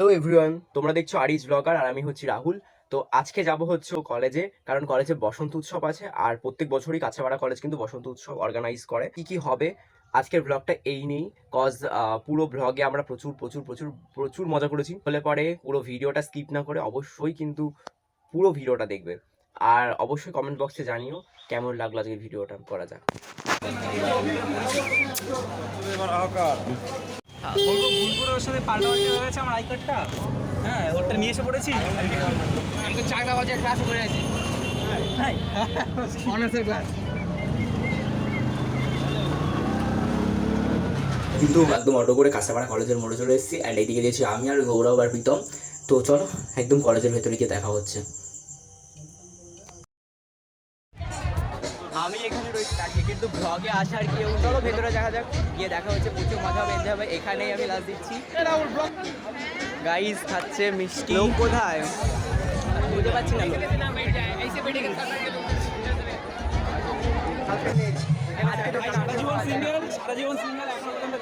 Hello everyone তোমরা দেখছ Ariz blogger আর আমি হচ্ছি রাহুল। তো আজকে যাব হচ্ছে কলেজে কারণ কলেজে বসন্ত উৎসব আছে, আর প্রত্যেক বছরই কাছাপাড়া কলেজ কিন্তু বসন্ত উৎসব অর্গানাইজ করে। কি কি হবে? আজকের ব্লগটা এই নেই কজ পুরো ব্লগে আমরা প্রচুর প্রচুর প্রচুর প্রচুর মজা করেছি। বলে পরে পুরো ভিডিওটা স্কিপ না করে অবশ্যই কিন্তু পুরো ভিডিওটা দেখবে। আর অবশ্যই কমেন্ট বক্সে জানিও কেমন লাগল আজকের ভিডিওটা, করা যাক। বলব ভুল করে ওর সাথে পাল্টাপাল্টি হয়ে গেছে আমার আই কার্ডটা। হ্যাঁ ওরটা নিয়ে এসে পড়েছি। আমি তো চাকরা বাজে ক্লাস করে আছি। অনার্সের ক্লাস কিন্তু একদম অটো করে কাঁচাপাড়া কলেজের মোড়ে চলে এসেছি অ্যান্ড এইদিকে দিয়েছি আমি আর গৌরব আর প্রীতম। তো চলো একদম কলেজের ভেতরে গিয়ে দেখা হচ্ছে। আমি এখানে রয়েছি দাঁড়িয়ে কিন্তু ব্লগে আসার কেউ চলো ভেতরে দেখা যাক। গিয়ে দেখা হচ্ছে প্রচুর মজা হবে এনজয় হবে। এখানেই আমি লাস্ট দিচ্ছি। গাইস খাচ্ছে মিষ্টি। কোথায়? বুঝতে পারছি না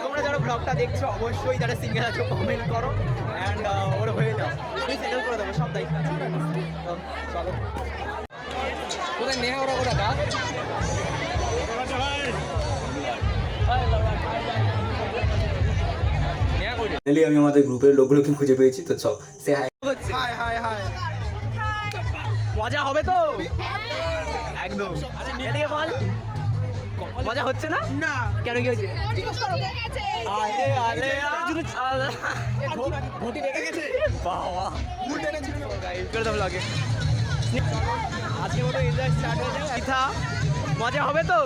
তোমরা যারা ব্লগটা দেখছ অবশ্যই যারা সিঙ্গেল আছো কমেন্ট করো। অ্যান্ড ওর হয়ে যাও। আমি সেটেল করে দেবো সব দায়িত্ব। চলো। ফাইনালি আমি আমাদের গ্রুপের লোকগুলোকে খুঁজে পেয়েছি তো চল সে হাই হাই হাই হাই মজা হবে তো? একদম। এদিকে বল। মজা হচ্ছে না? না। কেন কি হয়েছে? আলে আলে ঘুটি রেখে গেছে। বাবা। ঘুটি রেখে ছিল গাইস করে দাও লাগে আজকে মতো এনজয় স্টার্ট হয়ে যাবে। পিঠা মজা হবে তো?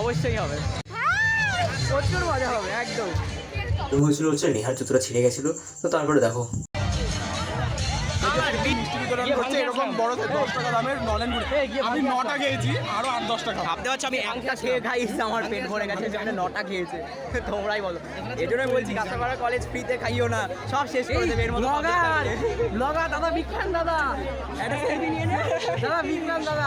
অবশ্যই হবে। প্রচুর মজা হবে একদম। তুমি হয়েছিল হচ্ছে নেহার জুতোটা ছিঁড়ে গেছিল। তো তারপরে দেখো। এরকম বড় দশ টাকা দামের নলেন আমি নটা খেয়েছি আরও আট দশ টাকা। ভাবতে পারছ আমি একটা খেয়ে খাইছি আমার পেট ভরে গেছে যেখানে নটা খেয়েছে। তোমরাই বলো। এই জন্যই বলছি কাঁচাপাড়া কলেজ ফ্রিতে খাইও না। সব শেষ করে দেবে এর মধ্যে ব্লগার! ব্লগার দাদা বিজ্ঞান দাদা। একটা সেলফি নিয়ে নে। দাদা বিজ্ঞান দাদা।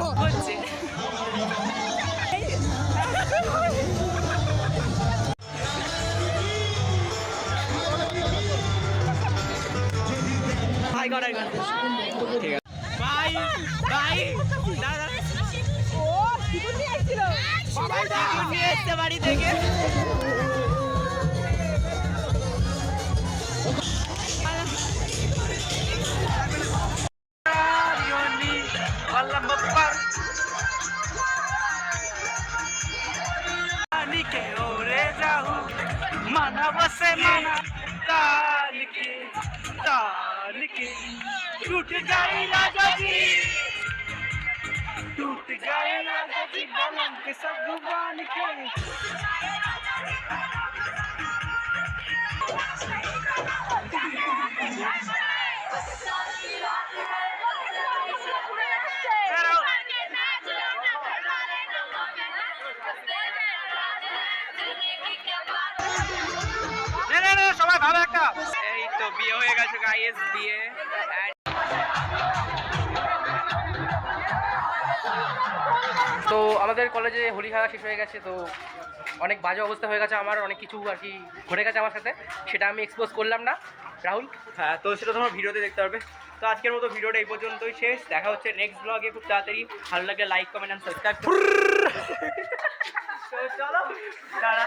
হচ্ছে হাই গড হাই গড ঠিক আছে। Bye bye. দাদা। ও টিকুন নিয়ে আসছিল বাবা টিকুন নিয়ে এসছে বাড়ি থেকে। माना बसे ताल के ताल के टूट गई राजा जी टूट गए राजा जी बलम के सब भगवान के এই তো বিয়ে হয়ে গেছে গাইস বিয়ে। তো আমাদের কলেজে হোলি খেলা শেষ হয়ে গেছে তো অনেক বাজে অবস্থা হয়ে গেছে আমার অনেক কিছু আর কি ঘটে গেছে আমার সাথে সেটা আমি এক্সপোজ করলাম না। রাহুল? হ্যাঁ তো সেটা তোমার ভিডিওতে দেখতে পারবে। তো আজকের মতো ভিডিওটা এই পর্যন্তই শেষ। দেখা হচ্ছে নেক্সট ব্লগে খুব তাড়াতাড়ি। ভালো লাগে লাইক কমেন্ট অ্যান্ড সাবস্ক্রাইব চলো টাটা।